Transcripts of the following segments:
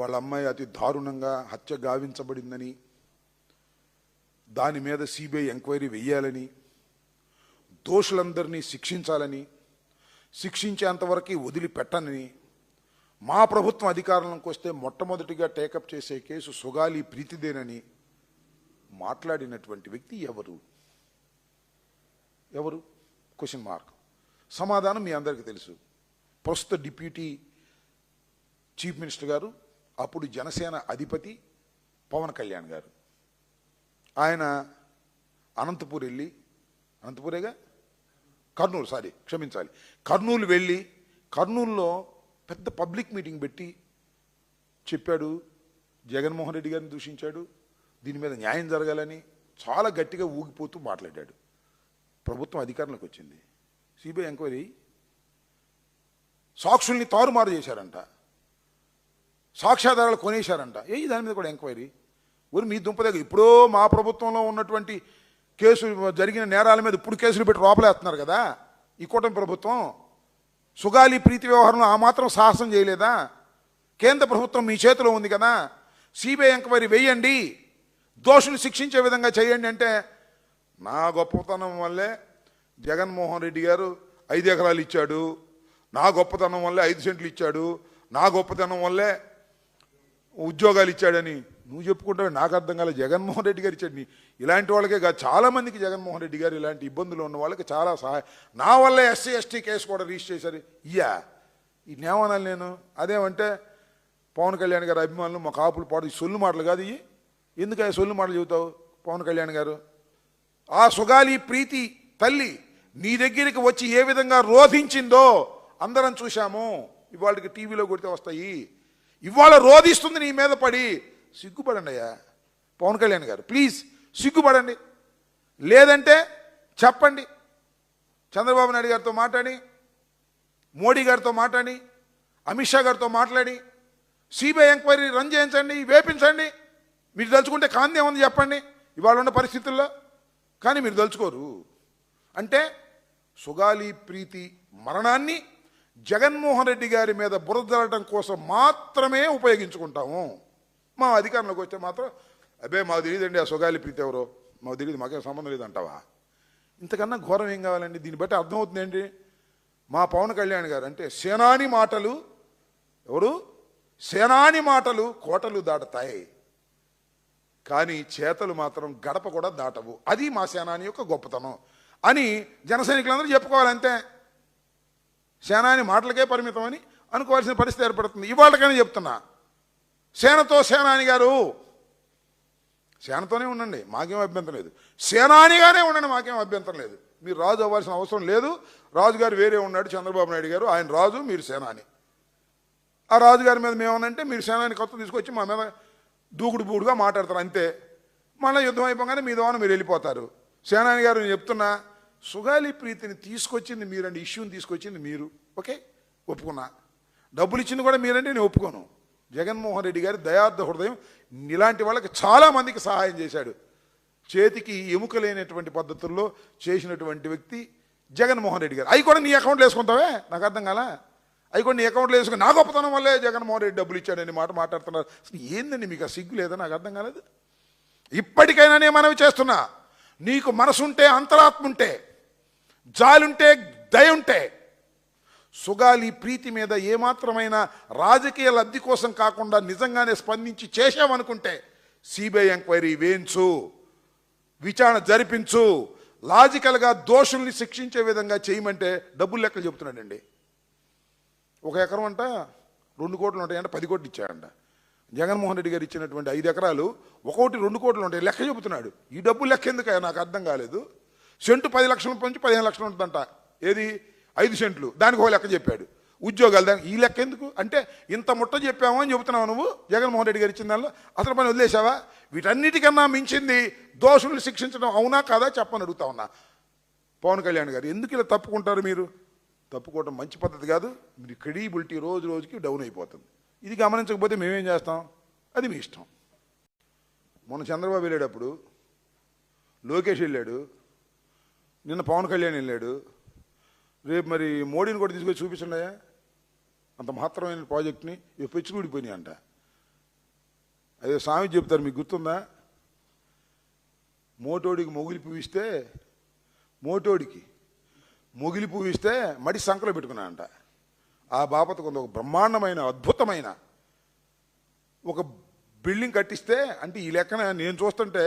వాళ్ళ అమ్మాయి అతి దారుణంగా హత్య గావించబడిందని దాని మీద సిబిఐ ఎంక్వైరీ వెయ్యాలని దోషులందరినీ శిక్షించాలని శిక్షించేంతవరకు వదిలిపెట్టనని మా ప్రభుత్వం అధికారంలోకి వస్తే మొట్టమొదటిగా టేకప్ చేసే కేసు సుగాలి ప్రీతిదేనని మాట్లాడినటువంటి వ్యక్తి ఎవరు? ఎవరు? క్వశ్చన్ మార్క్ సమాధానం మీ అందరికీ తెలుసు. ప్రస్తుత డిప్యూటీ చీఫ్ మినిస్టర్ గారు అప్పుడు జనసేన అధిపతి పవన్ కళ్యాణ్ గారు. ఆయన అనంతపూర్ వెళ్ళి అనంతపూరేగా? కర్నూలు సారీ క్షమించాలి. కర్నూలు వెళ్ళి కర్నూలులో పెద్ద పబ్లిక్ మీటింగ్ పెట్టి చెప్పాడు జగన్మోహన్ రెడ్డి గారిని దూషించాడు దీని మీద న్యాయం జరగాలని చాలా గట్టిగా ఊగిపోతూ మాట్లాడాడు. ప్రభుత్వం అధికారంలోకి వచ్చింది. CBI enquiry. సాక్షుల్ని తారుమారు చేశారంట. సాక్ష్యాధారాలు కొనేశారంట. ఏ దాని మీద కూడా ఎంక్వైరీ? ఊరు మీ దుంప దగ్గర ఇప్పుడో మా ప్రభుత్వంలో ఉన్నటువంటి కేసు జరిగిన నేరాల మీద ఇప్పుడు కేసులు పెట్టి లోపలేస్తున్నారు కదా? ఈ కూటమి ప్రభుత్వం సుగాలి ప్రీతి వ్యవహారంలో ఆ మాత్రం సాహసం చేయలేదా? కేంద్ర ప్రభుత్వం మీ చేతిలో ఉంది కదా? సిబిఐ ఎంక్వైరీ వేయండి. దోషులు శిక్షించే విధంగా చేయండి అంటే నా గొప్పతనం వల్లే జగన్మోహన్ రెడ్డి గారు ఐదు ఎకరాలు ఇచ్చాడు. నా గొప్పతనం వల్లే ఐదు సెంట్లు ఇచ్చాడు. నా గొప్పతనం వల్లే ఉద్యోగాలు ఇచ్చాడని నువ్వు చెప్పుకుంటావు నాకు అర్థం కాలేదు జగన్మోహన్ రెడ్డి గారు ఇచ్చాడు. ఇలాంటి వాళ్ళకే కాదు చాలా మందికి జగన్మోహన్ రెడ్డి గారు ఇలాంటి ఇబ్బందులు ఉన్న వాళ్ళకి చాలా సహాయం. నా వల్ల ఎస్సీ ఎస్టీ కేసు కూడా రిజిస్టర్ చేశారు. ఇయ్యా. ఇన్నేమనాలి నేను. అదేమంటే పవన్ కళ్యాణ్ గారు అభిమానులు మా కాపులు పాడు. ఈ సొల్లు మాటలు కాదు ఇవి ఎందుకు ఆ సొల్లు మాటలు చెబుతావు పవన్ కళ్యాణ్ గారు? ఆ సుగాలి ప్రీతి తల్లి నీ దగ్గరికి వచ్చి ఏ విధంగా రోధించిందో అందరం చూశాము. ఇవాళకి టీవీలో కొడితే వస్తాయి. ఇవాళ రోధిస్తుంది నీ మీద పడి. సిగ్గుపడండి అయ్యా. పవన్ కళ్యాణ్ గారు ప్లీజ్ సిగ్గుపడండి. లేదంటే చెప్పండి. చంద్రబాబు నాయుడు గారితో మాట్లాడి మోడీ గారితో మాట్లాడి అమిత్ షా గారితో మాట్లాడి సిబిఐ ఎంక్వైరీ రన్ చేయించండి వేపించండి. మీరు తలుచుకుంటే కాంతి ఏముంది చెప్పండి. ఇవాళ ఉన్న పరిస్థితుల్లో. కానీ మీరు తలుచుకోరు. అంటే సుగాలి ప్రీతి మరణాన్ని జగన్మోహన్ రెడ్డి గారి మీద బురదలటం కోసం మాత్రమే ఉపయోగించుకుంటాము. మా అధికారంలోకి వస్తే మాత్రం అబ్బే మాకు తెలియదండి ఆ సుగాలి ప్రీతి ఎవరో. మాకు తెలియదు మాకేం సంబంధం లేదంటావా ఇంతకన్నా ఘోరం ఏం కావాలండి? దీన్ని బట్టి అర్థమవుతుందండి మా పవన్ కళ్యాణ్ గారు అంటే సేనాని మాటలు ఎవరు? సేనాని మాటలు కోటలు దాటతాయి. కానీ చేతలు మాత్రం గడప కూడా దాటవు. అది మా సేనాని యొక్క గొప్పతనం అని జన సైనికులందరూ చెప్పుకోవాలంతే. సేనాని మాటలకే పరిమితం అని అనుకోవాల్సిన పరిస్థితి ఏర్పడుతుంది. ఇవాళకనే చెప్తున్నా. సేనతో సేనాని గారు సేనతోనే ఉండండి మాకేం అభ్యంతరం లేదు. సేనానిగానే ఉండండి మాకేం అభ్యంతరం లేదు. మీరు రాజు అవ్వాల్సిన అవసరం లేదు. రాజుగారు వేరే ఉన్నాడు చంద్రబాబు నాయుడు గారు. ఆయన రాజు మీరు సేనాని. ఆ రాజుగారి మీద మేమనంటే మీరు సేనాని కొత్త తీసుకొచ్చి మా మీద దూకుడు బూడుగా మాట్లాడతారు అంతే. మళ్ళీ యుద్ధం అయిపోగానే మీ ద్వారా మీరు వెళ్ళిపోతారు. సేనాని గారు నేను చెప్తున్నా సుగాలి ప్రీతిని తీసుకొచ్చింది మీరండి ఇష్యూని తీసుకొచ్చింది మీరు. ఓకే? ఒప్పుకున్నా. డబ్బులు ఇచ్చింది కూడా మీరంటే నేను ఒప్పుకోను. జగన్మోహన్ రెడ్డి గారి దయార్థ హృదయం ఇలాంటి వాళ్ళకి చాలామందికి సహాయం చేశాడు. చేతికి ఎముక లేనటువంటి పద్ధతుల్లో చేసినటువంటి వ్యక్తి జగన్మోహన్ రెడ్డి గారు. అవి కూడా నీ అకౌంట్లో వేసుకుంటావే? నాకు అర్థం కాలా? అవి కూడా నీ అకౌంట్లో వేసుకుని నా గొప్పతనం వల్లే జగన్మోహన్ రెడ్డి డబ్బులు ఇచ్చాడని మాట మాట్లాడుతున్నారు. అసలు ఏందండి మీకు ఆ సిగ్గు లేదా? నాకు అర్థం కాలేదు. ఇప్పటికైనా నేను మనవి చేస్తున్నా. నీకు మనసుంటే అంతరాత్మ ఉంటే జాలుంటే దయ ఉంటే సుగాలి ప్రీతి మీద ఏమాత్రమైన రాజకీయ లబ్ధి కోసం కాకుండా నిజంగానే స్పందించి చేశామనుకుంటే సిబిఐ ఎంక్వైరీ వేయించు విచారణ జరిపించు లాజికల్గా దోషుల్ని శిక్షించే విధంగా చేయమంటే డబ్బులు లెక్కలు చెబుతున్నాడండి. ఒక ఎకరం అంట రెండు కోట్లు ఉంటాయంట పది కోట్లు ఇచ్చాడంట జగన్మోహన్ రెడ్డి గారు ఇచ్చినటువంటి ఐదు ఎకరాలు ఒకటి రెండు కోట్లు ఉంటాయి లెక్క చెబుతున్నాడు. ఈ డబ్బు లెక్క ఎందుకు నాకు అర్థం కాలేదు. సెంటు పది లక్షల నుంచి పదిహేను లక్షలు ఉంటుందంట. ఏది? ఐదు సెంట్లు. దానికి ఒక లెక్క చెప్పాడు. ఉద్యోగాలు దానికి ఈ లెక్క ఎందుకు? అంటే ఇంత ముట్ట చెప్పాము అని చెబుతున్నావు నువ్వు? జగన్మోహన్ రెడ్డి గారు ఇచ్చిన దానిలో అసలు పని వదిలేసావా వీటన్నిటికన్నా మించింది దోషులు శిక్షించడం అవునా కాదా చెప్పని అడుగుతా ఉన్నా. పవన్ కళ్యాణ్ గారు ఎందుకు ఇలా తప్పుకుంటారు మీరు? తప్పుకోవడం మంచి పద్ధతి కాదు. మీరు క్రెడిబిలిటీ రోజు రోజుకి డౌన్ అయిపోతుంది. ఇది గమనించకపోతే మేమేం చేస్తాం? అది మీ ఇష్టం. మొన్న చంద్రబాబు వెళ్ళేటప్పుడు లోకేష్ వెళ్ళాడు. నిన్న పవన్ కళ్యాణ్ వెళ్ళాడు. రేపు మరి మోడీని కూడా తీసుకొని చూపించండియా అంత మహత్తరమైన ప్రాజెక్ట్ని పిచ్చి ఊడిపోయినాయి అంట. అదే స్వామి చెప్తారు మీకు గుర్తుందా? మోటోడికి మొగిలి పువ్విస్తే మోటోడికి మొగిలి పువ్వు ఇస్తే మడి సంకలో పెట్టుకున్నాడంట ఆ బాపత కొంత ఒక బ్రహ్మాండమైన అద్భుతమైన ఒక బిల్డింగ్ కట్టిస్తే అంటే ఈ లెక్కన నేను చూస్తుంటే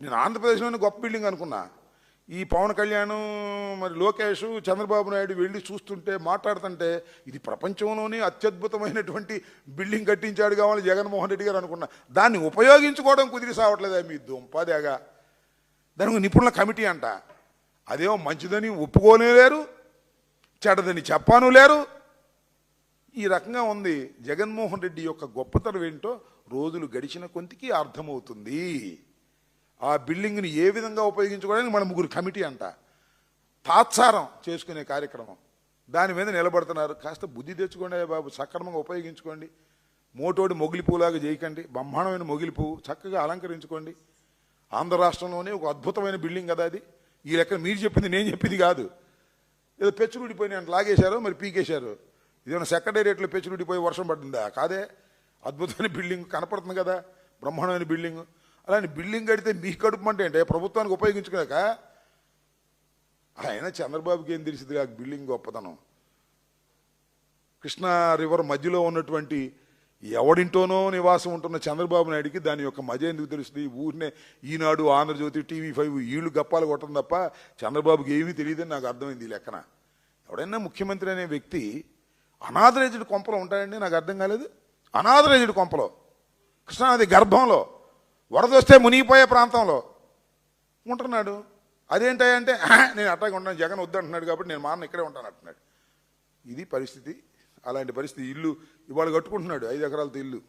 నేను ఆంధ్రప్రదేశ్లోనే గొప్ప బిల్డింగ్ అనుకున్నా. ఈ పవన్ కళ్యాణ్ మరి లోకేష్ చంద్రబాబు నాయుడు వెళ్ళి చూస్తుంటే మాట్లాడుతుంటే ఇది ప్రపంచంలోనే అత్యద్భుతమైనటువంటి బిల్డింగ్ కట్టించాడు కావాలి జగన్మోహన్ రెడ్డి గారు అనుకున్నా. దాన్ని ఉపయోగించుకోవడం కుదిరి సావట్లేదా మీ దుంపదేగా దానికి నిపుణుల కమిటీ అంట. అదేమో మంచిదని ఒప్పుకోనే లేరు చెడ్డదని చెప్పాను లేరు. ఈ రకంగా ఉంది జగన్మోహన్ రెడ్డి యొక్క గొప్పతనం ఏంటో రోజులు గడిచిన కొంతకి అర్థమవుతుంది. ఆ బిల్డింగ్ని ఏ విధంగా ఉపయోగించుకోవడానికి మన ముగ్గురు కమిటీ అంట. తాత్సారం చేసుకునే కార్యక్రమం. దాని మీద నిలబడుతున్నారు. కాస్త బుద్ధి తెచ్చుకోండి బాబు సక్రమంగా ఉపయోగించుకోండి. మోటోడి మొగిలి పువ్వులాగా చేయకండి బ్రహ్మాండమైన మొగిలి పువ్వు చక్కగా అలంకరించుకోండి. ఆంధ్ర రాష్ట్రంలోనే ఒక అద్భుతమైన బిల్డింగ్ కదా అది. ఈ లెక్క మీరు చెప్పింది నేను చెప్పింది కాదు. ఏదో పెచ్చులుడిపోయినాయి అంటే. లాగేశారు మరి పీకేశారు. ఇదేమైనా సెక్రటేరియట్లో పెచ్చులుడిపోయి వర్షం పడుతుందా కాదే. అద్భుతమైన బిల్డింగ్ కనపడుతుంది కదా. బ్రహ్మాండమైన బిల్డింగ్. అలాంటి బిల్డింగ్ కడితే మీ కడుపు అంటే ఏంటి? ప్రభుత్వానికి ఉపయోగించుకోలేక ఆయన చంద్రబాబుకి ఏం తెలిసింది ఆ బిల్డింగ్ గొప్పతనం. కృష్ణా రివర్ మధ్యలో ఉన్నటువంటి ఎవడింటోనో నివాసం ఉంటున్న చంద్రబాబు నాయుడికి దాని యొక్క మజ ఎందుకు తెలుస్తుంది? ఊరినే ఈనాడు ఆంధ్రజ్యోతి టీవీ ఫైవ్ ఈళ్ళు గప్పాలు కొట్టడం తప్ప చంద్రబాబుకి ఏమీ తెలియదని నాకు అర్థమైంది లెక్కన. ఎవడైనా ముఖ్యమంత్రి అనే వ్యక్తి అనాథరైజ్డ్ కొంపలో ఉంటాడండి నాకు అర్థం కాలేదు. అనాథరైజ్డ్ కొంపలో. కృష్ణానది గర్భంలో. వరద వస్తే మునిగిపోయే ప్రాంతంలో ఉంటున్నాడు. అదేంటంటే నేను అట్టాగే ఉంటాను జగన్ వద్దంటున్నాడు కాబట్టి నేను మాన్న ఇక్కడే ఉంటాను అంటున్నాడు. ఇది పరిస్థితి. అలాంటి పరిస్థితి ఇల్లు ఇవాళ కట్టుకుంటున్నాడు ఐదు ఎకరాలతో ఇల్లు.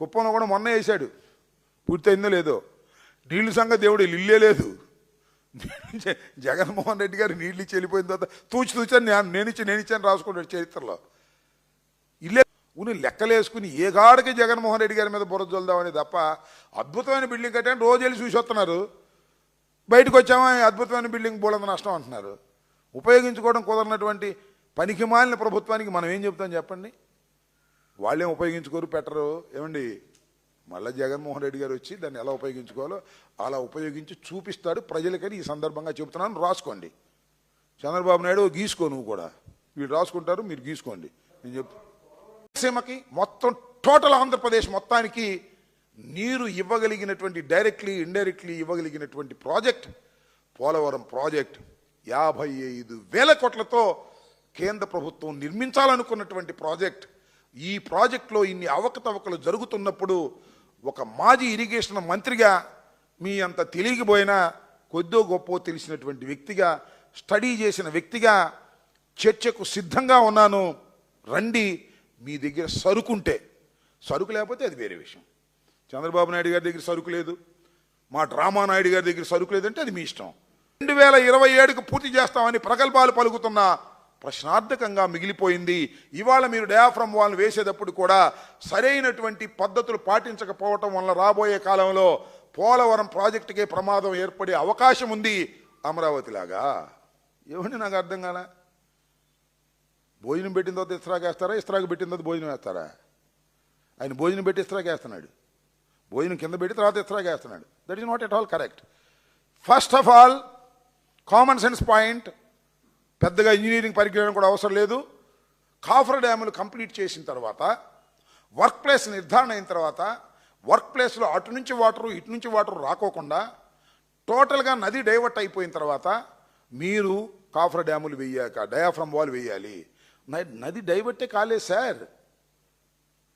కుప్పంలో కూడా మొన్న వేసాడు పూర్తయిందో లేదో. నీళ్ళు సంగతి దేవుడు ఇల్లే లేదు. జగన్మోహన్ రెడ్డి గారు నీళ్ళు ఇచ్చి వెళ్ళిపోయిన తర్వాత తూచి తూచని నేను నేను ఇచ్చి నేను ఇచ్చాను రాసుకున్నాడు చరిత్రలో. ఉని లెక్కలేసుకుని ఏ గాడికి జగన్మోహన్ రెడ్డి గారి మీద బురద చల్దామని తప్ప అద్భుతమైన బిల్డింగ్ కట్టాను రోజు వెళ్ళి చూసి వస్తున్నారు. బయటకు వచ్చామా? అద్భుతమైన బిల్డింగ్ బోలంత నష్టం అంటున్నారు. ఉపయోగించుకోవడం కుదరనటువంటి పనికి మాలిన ప్రభుత్వానికి మనం ఏం చెప్తాం చెప్పండి? వాళ్ళేం ఉపయోగించుకోరు పెట్టరు? ఏమండి? మళ్ళీ జగన్మోహన్ రెడ్డి గారు వచ్చి దాన్ని ఎలా ఉపయోగించుకోవాలో అలా ఉపయోగించి చూపిస్తాడు ప్రజలకని ఈ సందర్భంగా చెబుతున్నాను. రాసుకోండి. చంద్రబాబు నాయుడు గీసుకో నువ్వు కూడా. వీళ్ళు రాసుకుంటారు మీరు గీసుకోండి. నేను చెప్తాను సీమకి మొత్తం టోటల్ ఆంధ్రప్రదేశ్ మొత్తానికి నీరు ఇవ్వగలిగినటువంటి డైరెక్ట్లీ ఇండైరెక్ట్లీ ఇవ్వగలిగినటువంటి ప్రాజెక్ట్ పోలవరం ప్రాజెక్ట్. యాభై ఐదు వేల కోట్లతో కేంద్ర ప్రభుత్వం నిర్మించాలనుకున్నటువంటి ప్రాజెక్ట్. ఈ ప్రాజెక్టులో ఇన్ని అవకతవకలు జరుగుతున్నప్పుడు ఒక మాజీ ఇరిగేషన్ మంత్రిగా మీ అంత తెలియకపోయినా కొద్దో గొప్ప తెలిసినటువంటి వ్యక్తిగా స్టడీ చేసిన వ్యక్తిగా చర్చకు సిద్ధంగా ఉన్నాను. రండి మీ దగ్గర సరుకుంటే సరుకు లేకపోతే అది వేరే విషయం. చంద్రబాబు నాయుడు గారి దగ్గర సరుకు లేదు. మా డ్రామా నాయుడు గారి దగ్గర సరుకు లేదంటే అది మీ ఇష్టం. రెండు వేల ఇరవై ఏడుకు పూర్తి చేస్తామని ప్రగల్భాలు పలుకుతున్న ప్రశ్నార్థకంగా మిగిలిపోయింది. ఇవాళ మీరు డయాఫ్రమ్ వాళ్ళని వేసేటప్పుడు కూడా సరైనటువంటి పద్ధతులు పాటించకపోవటం వల్ల రాబోయే కాలంలో పోలవరం ప్రాజెక్టుకే ప్రమాదం ఏర్పడే అవకాశం ఉంది అమరావతిలాగా. ఏమండి నాకు అర్థం కాలే? భోజనం పెట్టిన తర్వాత ఇస్త్రాకు వేస్తారా? ఇస్త్రాకు పెట్టిన తర్వాత భోజనం వేస్తారా? ఆయన భోజనం పెట్టి ఇస్త్రాకు వేస్తున్నాడు. భోజనం కింద పెట్టి తర్వాత ఇస్త్రాకు వేస్తున్నాడు. That is not at all correct first of all common sense point పెద్దగా ఇంజనీరింగ్ పరిజ్ఞానం కూడా అవసరం లేదు. కాఫర్ డ్యాములు కంప్లీట్ చేసిన తర్వాత వర్క్ ప్లేస్ నిర్ధారణ అయిన తర్వాత వర్క్ ప్లేస్లో అటు నుంచి వాటరు ఇటు నుంచి వాటర్ రాకోకుండా టోటల్గా నది డైవర్ట్ అయిపోయిన తర్వాత మీరు కాఫర్ డ్యాములు వేయాక డయాఫ్రమ్ వాల్ వేయాలి. నది డైవర్టే కాలేదు సార్.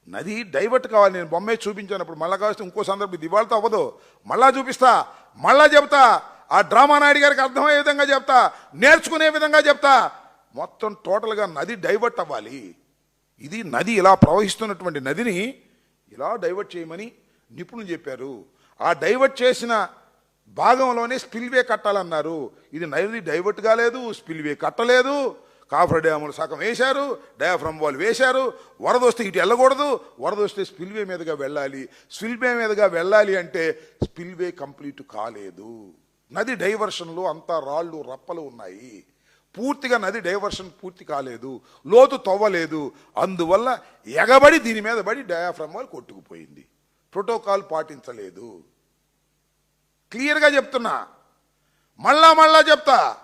నది డైవర్ట్ కావాలి. నేను బొమ్మే చూపించాను అప్పుడు మళ్ళా కావస్తే ఇంకో సందర్భం ఇది. ఇవాళతో అవ్వదు. మళ్ళా చూపిస్తా. మళ్ళా చెప్తా ఆ డ్రామా నాయుడు గారికి అర్థమయ్యే విధంగా చెప్తా. నేర్చుకునే విధంగా చెప్తా. మొత్తం టోటల్గా నది డైవర్ట్ అవ్వాలి. ఇది నది ఇలా ప్రవహిస్తున్నటువంటి నదిని ఇలా డైవర్ట్ చేయమని నిపుణులు చెప్పారు. ఆ డైవర్ట్ చేసిన భాగంలోనే స్పిల్వే కట్టాలన్నారు. ఇది నది డైవర్ట్ కాలేదు స్పిల్వే కట్టలేదు. కాఫర్ డ్యాములు సగం వేశారు డయాఫ్రమ్ వాల్ వేశారు. వరద వస్తే ఇటు వెళ్ళకూడదు వరద వస్తే స్పిల్వే మీదుగా వెళ్ళాలి. స్పిల్వే మీదుగా వెళ్ళాలి అంటే స్పిల్వే కంప్లీట్ కాలేదు. నది డైవర్షన్లో అంతా రాళ్ళు రప్పలు ఉన్నాయి. పూర్తిగా నది డైవర్షన్ పూర్తి కాలేదు. లోతు తవ్వలేదు. అందువల్ల ఎగబడి దీని మీద పడి డయాఫ్రమ్ వాల్ కొట్టుకుపోయింది. ప్రోటోకాల్ పాటించలేదు. క్లియర్గా చెప్తున్నా. మళ్ళా మళ్ళా చెప్తా.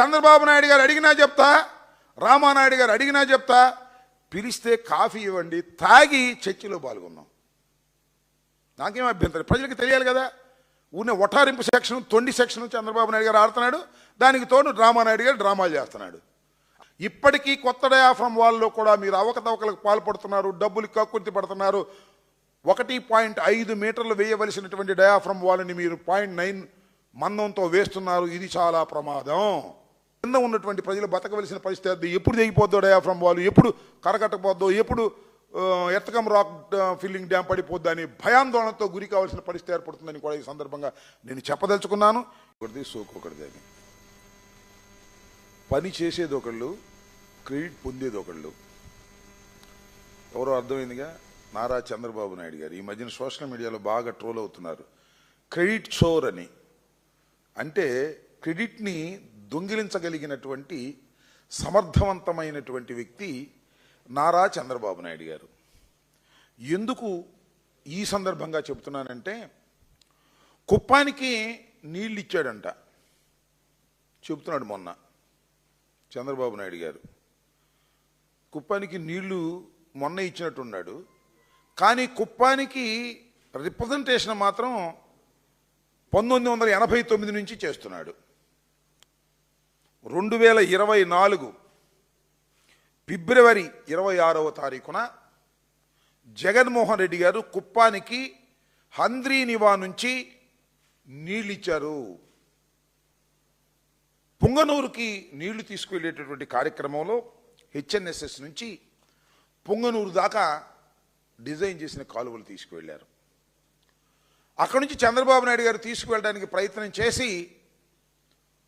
చంద్రబాబు నాయుడు గారు అడిగినా చెప్తా. రామానాయుడు గారు అడిగినా చెప్తా పిలిస్తే కాఫీ ఇవ్వండి తాగి చర్చిలో పాల్గొన్నాం. నాకేం అభ్యంతరం? ప్రజలకు తెలియాలి కదా. ఉన్న ఒటారింపు సెక్షన్ తొండి సెక్షన్ చంద్రబాబు నాయుడు గారు ఆడుతున్నాడు దానికి తోడు రామానాయుడు గారు డ్రామాలు చేస్తున్నాడు. ఇప్పటికీ కొత్త డయాఫ్రమ్ వాళ్ళలో కూడా మీరు అవకతవకలకు పాల్పడుతున్నారు డబ్బులు కక్కుర్తి పడుతున్నారు. ఒకటి పాయింట్ ఐదు మీటర్లు వేయవలసినటువంటి డయాఫ్రమ్ వాళ్ళని మీరు పాయింట్ నైన్ మందంతో వేస్తున్నారు. ఇది చాలా ప్రమాదం. కింద ఉన్నటువంటి ప్రజలు బతకవలసిన పరిస్థితి అది. ఎప్పుడు తెగిపోద్దో డయాఫ్రమ్ వాళ్ళు ఎప్పుడు కరకట్టపోద్దో ఎప్పుడు ఎత్తకం రాక్ ఫిల్లింగ్ డ్యామ్ పడిపోద్దా అని భయాందోళనతో గురి కావాల్సిన పరిస్థితి ఏర్పడుతుందని కూడా ఈ సందర్భంగా నేను చెప్పదలుచుకున్నాను. ఒకటిది సోకు ఒకటిది అని పని చేసేది ఒకళ్ళు క్రెడిట్ పొందేది ఒకళ్ళు. ఎవరో అర్థమైందిగా? నారా చంద్రబాబు నాయుడు గారు. ఈ మధ్యన సోషల్ మీడియాలో బాగా ట్రోల్ అవుతున్నారు. క్రెడిట్ చోర్ అని. అంటే క్రెడిట్ని దొంగిలించగలిగినటువంటి సమర్థవంతమైనటువంటి వ్యక్తి నారా చంద్రబాబు నాయుడు గారు. ఎందుకు ఈ సందర్భంగా చెబుతున్నానంటే కుప్పానికి నీళ్ళు ఇచ్చాడంట చెబుతున్నాడు మొన్న చంద్రబాబు నాయుడు గారు. కుప్పానికి నీళ్ళు మొన్న ఇచ్చినట్టున్నాడు. కానీ కుప్పానికి రిప్రజెంటేషన్ మాత్రం పంతొమ్మిది వందల ఎనభై తొమ్మిది నుంచి చేస్తున్నాడు. రెండు వేల ఇరవై నాలుగు ఫిబ్రవరి ఇరవై ఆరవ తారీఖున జగన్మోహన్ రెడ్డి గారు కుప్పానికి హంద్రీనివా నుంచి నీళ్ళు ఇచ్చారు పుంగనూరుకి నీళ్ళు తీసుకువెళ్ళేటటువంటి కార్యక్రమంలో హెచ్ఎన్ఎస్ఎస్ నుంచి పుంగనూరు దాకా డిజైన్ చేసిన కాలువలు తీసుకువెళ్ళారు. అక్కడి నుంచి చంద్రబాబు నాయుడు గారు తీసుకువెళ్ళడానికి ప్రయత్నం చేసి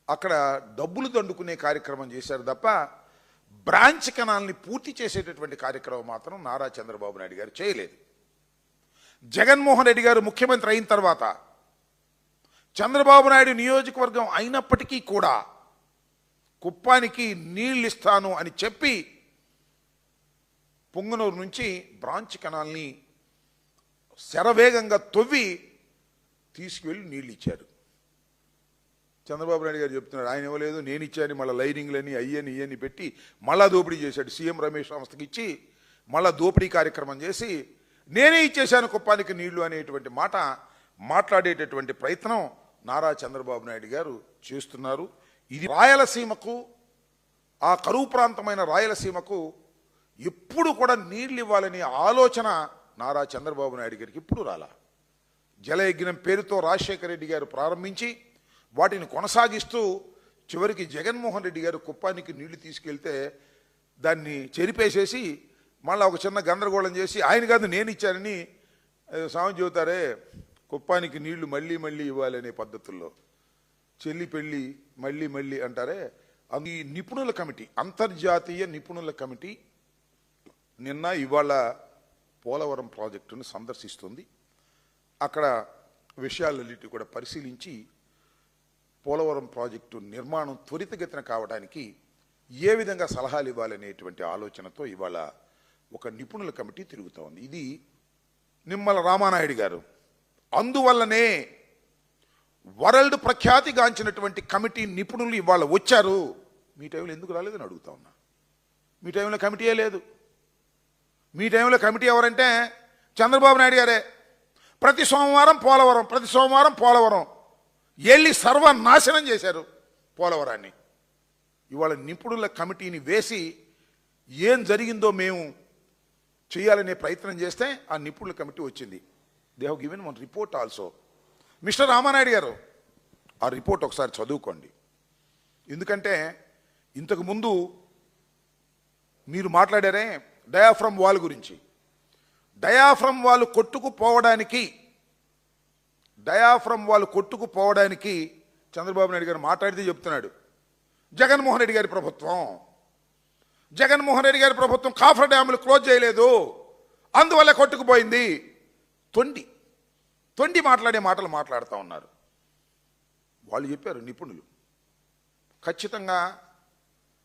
అక్కడ డబ్బులు దండుకునే కార్యక్రమం చేశారు తప్ప బ్రాంచ్ కణాలని పూర్తి చేసేటటువంటి కార్యక్రమం మాత్రం నారా చంద్రబాబు నాయుడు గారు చేయలేదు. జగన్మోహన్ రెడ్డి గారు ముఖ్యమంత్రి అయిన తర్వాత చంద్రబాబు నాయుడు నియోజకవర్గం అయినప్పటికీ కూడా కుప్పానికి నీళ్ళు ఇస్తాను అని చెప్పి పొంగనూరు నుంచి బ్రాంచ్ కెనాల్ని శరవేగంగా తొవ్వి తీసుకువెళ్ళి నీళ్ళు ఇచ్చారు. చంద్రబాబు నాయుడు గారు చెప్తున్నాడు ఆయన ఇవ్వలేదు నేను ఇచ్చాను మళ్ళీ లైనింగ్లని అయ్యని ఇయ్యని పెట్టి మళ్ళా దోపిడీ చేశాడు. సీఎం రమేష్ సంస్థకి ఇచ్చి మళ్ళా దోపిడీ కార్యక్రమం చేసి నేనే ఇచ్చేశాను కుప్పానికి నీళ్ళు అనేటువంటి మాట మాట్లాడేటటువంటి ప్రయత్నం నారా చంద్రబాబు నాయుడు గారు చేస్తున్నారు. ఇది రాయలసీమకు ఆ కరువు ప్రాంతమైన రాయలసీమకు ఎప్పుడు కూడా నీళ్ళు ఇవ్వాలనే ఆలోచన నారా చంద్రబాబు నాయుడు గారికి ఇప్పుడు రాలా? జలయజ్ఞం పేరుతో రాజశేఖర రెడ్డి గారు ప్రారంభించి వాటిని కొనసాగిస్తూ చివరికి జగన్మోహన్ రెడ్డి గారు కుప్పానికి నీళ్ళు తీసుకెళ్తే దాన్ని చెరిపేసేసి మళ్ళీ ఒక చిన్న గందరగోళం చేసి ఆయన కాదు నేను ఇచ్చానని స్వామి చెబుతారే కుప్పానికి నీళ్ళు మళ్ళీ మళ్ళీ ఇవ్వాలనే పద్ధతుల్లో. చెల్లి పెళ్ళి మళ్ళీ మళ్ళీ అంటారే. అది ఈ నిపుణుల కమిటీ అంతర్జాతీయ నిపుణుల కమిటీ నిన్న ఇవాళ పోలవరం ప్రాజెక్టును సందర్శిస్తుంది. అక్కడ విషయాలన్నిటి కూడా పరిశీలించి పోలవరం ప్రాజెక్టు నిర్మాణం త్వరితగతిన కావడానికి ఏ విధంగా సలహాలు ఇవ్వాలనేటువంటి ఆలోచనతో ఇవాళ ఒక నిపుణుల కమిటీ తిరుగుతోంది ఇది నిమ్మల రామానాయుడు గారు. అందువల్లనే వరల్డ్ ప్రఖ్యాతిగాంచినటువంటి కమిటీ నిపుణులు ఇవాళ వచ్చారు. మీ టైంలో ఎందుకు రాలేదని అడుగుతా ఉన్నా. మీ టైంలో కమిటీయే లేదు. మీ టైంలో కమిటీ ఎవరంటే చంద్రబాబు నాయుడు గారే. ప్రతి సోమవారం పోలవరం ప్రతి సోమవారం పోలవరం. వెళ్ళి సర్వనాశనం చేశారు పోలవరాన్ని. ఇవాళ నిపుణుల కమిటీని వేసి ఏం జరిగిందో మేము చేయాలనే ప్రయత్నం చేస్తే ఆ నిపుణుల కమిటీ వచ్చింది. They have given one report also mister Ramanaidu garu ఆ రిపోర్ట్ ఒకసారి చదువుకోండి. ఎందుకంటే ఇంతకుముందు మీరు మాట్లాడారే డయాఫ్రమ్ వాల్ గురించి. డయాఫ్రమ్ వాళ్ళు కొట్టుకుపోవడానికి డయాఫ్రమ్ వాళ్ళు కొట్టుకుపోవడానికి చంద్రబాబు నాయుడు గారు మాట్లాడితే చెప్తున్నాడు. జగన్మోహన్ రెడ్డి గారి ప్రభుత్వం. జగన్మోహన్ రెడ్డి గారి ప్రభుత్వం కాఫర్ డ్యాములు క్లోజ్ చేయలేదు. అందువల్ల కొట్టుకుపోయింది తొండి. తొండి మాట్లాడే మాటలు మాట్లాడుతూ ఉన్నారు. వాళ్ళు చెప్పారు నిపుణులు. ఖచ్చితంగా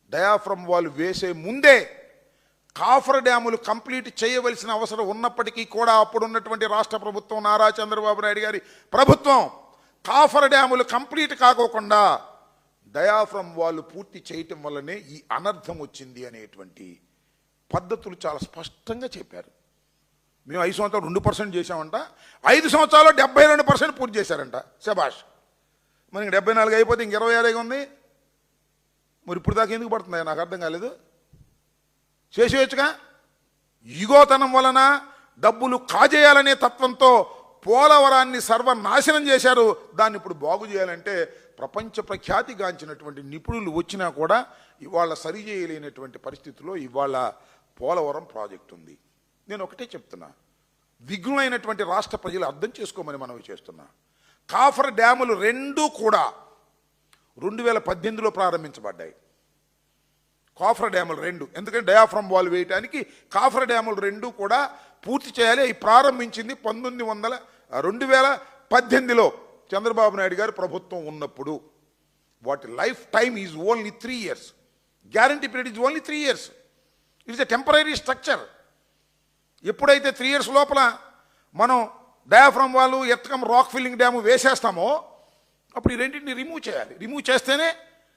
డయాఫ్రమ్ వాళ్ళు వేసే ముందే కాఫర్ డ్యాములు కంప్లీట్ చేయవలసిన అవసరం ఉన్నప్పటికీ కూడా అప్పుడున్నటువంటి రాష్ట్ర ప్రభుత్వం నారా చంద్రబాబు నాయుడు గారి ప్రభుత్వం కాఫర్ డ్యాములు కంప్లీట్ కాకోకుండా డయాఫ్రమ్ వాళ్ళు పూర్తి చేయటం వల్లనే ఈ అనర్థం వచ్చింది అనేటువంటి పద్ధతులు చాలా స్పష్టంగా చెప్పారు. మేము ఐదు సంవత్సరాలు రెండు పర్సెంట్ చేశామంట ఐదు సంవత్సరాలు డెబ్బై రెండు పర్సెంట్ పూర్తి చేశారంట శబాష్ మనకి డెబ్బై నాలుగు అయిపోతే ఇంక ఇరవై ఆరుగా ఉంది. మరి ఇప్పుడు దాకా ఎందుకు పడుతుంది నాకు అర్థం కాలేదు. చేసేయచ్చుగా? ఈగోతనం వలన డబ్బులు కాజేయాలనే తత్వంతో పోలవరాన్ని సర్వనాశనం చేశారు. దాన్ని ఇప్పుడు బాగు చేయాలంటే ప్రపంచ ప్రఖ్యాతిగాంచినటువంటి నిపుణులు వచ్చినా కూడా ఇవాళ సరి చేయలేనటువంటి పరిస్థితిలో ఇవాళ పోలవరం ప్రాజెక్ట్ ఉంది. నేను ఒకటే చెప్తున్నా. విఘ్నులైనటువంటి రాష్ట్ర ప్రజలు అర్థం చేసుకోమని మనవి చేస్తున్నా. కాఫర్ డ్యాములు రెండూ కూడా రెండు వేల పద్దెనిమిదిలో ప్రారంభించబడ్డాయి. కాఫర్ డ్యాములు రెండు. ఎందుకంటే డయాఫ్రమ్ వాల్ వేయటానికి కాఫర్ డ్యాములు రెండు కూడా పూర్తి చేయాలి. అవి ప్రారంభించింది పంతొమ్మిది వందల రెండు వేల పద్దెనిమిదిలో చంద్రబాబు నాయుడు గారు ప్రభుత్వం ఉన్నప్పుడు. వాటి life time is only three years. Guarantee period is only three years. It's a temporary structure. ఎప్పుడైతే త్రీ ఇయర్స్ లోపల మనం డయాఫ్రమ్ వాళ్ళు ఎత్తకం రాక్ ఫిల్లింగ్ డ్యాము వేసేస్తామో అప్పుడు ఈ రెండింటిని రిమూవ్ చేయాలి. రిమూవ్ చేస్తేనే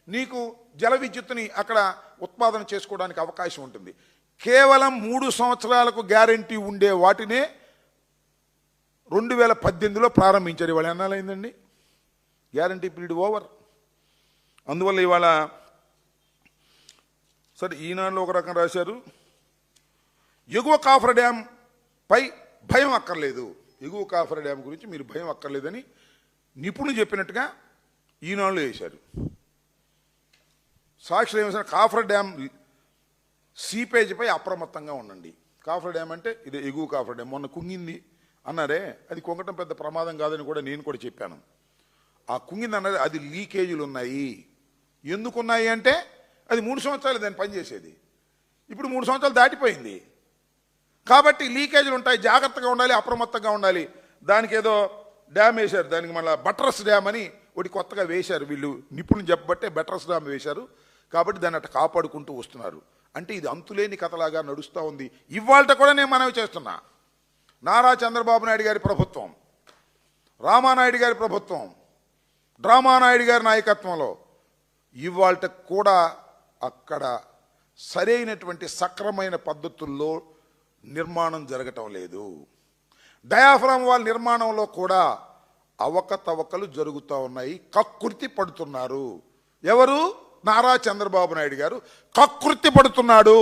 నీకు జల విద్యుత్తుని అక్కడ ఉత్పాదన చేసుకోవడానికి అవకాశం ఉంటుంది. కేవలం మూడు సంవత్సరాలకు గ్యారంటీ ఉండే వాటినే రెండు వేల పద్దెనిమిదిలో ప్రారంభించారు. ఇవాళ ఎన్నాలైందండి గ్యారంటీ పీరియడ్ ఓవర్. అందువల్ల ఇవాళ సరే ఈనాడులో ఒక రకం రాశారు. ఎగువ కాఫర్ డ్యామ్ పై భయం అక్కర్లేదు. ఎగువ కాఫర్ డ్యామ్ గురించి మీరు భయం అక్కర్లేదని నిపుణులు చెప్పినట్టుగా ఈనాడులో వేశారు సాక్షులు ఏమేసారు కాఫర్ డ్యామ్ సీపేజీపై అప్రమత్తంగా ఉండండి. కాఫర్ డ్యామ్ అంటే ఇది ఎగువ కాఫర్ డ్యామ్ మొన్న కుంగింది అన్నారే అది కుంగటం పెద్ద ప్రమాదం కాదని కూడా నేను కూడా చెప్పాను. ఆ కుంగింది అన్నది అది లీకేజీలు ఉన్నాయి. ఎందుకున్నాయి అంటే అది మూడు సంవత్సరాలు దాన్ని పనిచేసేది ఇప్పుడు మూడు సంవత్సరాలు దాటిపోయింది. కాబట్టి లీకేజీలు ఉంటాయి జాగ్రత్తగా ఉండాలి అప్రమత్తంగా ఉండాలి. దానికి ఏదో డ్యామ్ వేశారు దానికి మళ్ళీ బట్రస్ డ్యామ్ అని ఒకటి కొత్తగా వేశారు. వీళ్ళు నిపుణులు చెప్పబట్టే బట్రస్ డ్యామ్ వేశారు. కాబట్టి దాన్ని అట్లా కాపాడుకుంటూ వస్తున్నారు. అంటే ఇది అంతులేని కథలాగా నడుస్తూ ఉంది. ఇవాళ కూడా నేను మనవి చేస్తున్నా. నారా చంద్రబాబు నాయుడు గారి ప్రభుత్వం రామానాయుడు గారి ప్రభుత్వం డ్రామానాయుడు గారి నాయకత్వంలో ఇవాళ కూడా అక్కడ సరైనటువంటి సక్రమైన పద్ధతుల్లో నిర్మాణం జరగటం లేదు. డయాఫ్రామ్ వాళ్ళ నిర్మాణంలో కూడా అవకతవకలు జరుగుతూ ఉన్నాయి. కక్కుర్తి పడుతున్నారు. ఎవరు? నారా చంద్రబాబు నాయుడు గారు కక్కుర్తి పడుతున్నాడు.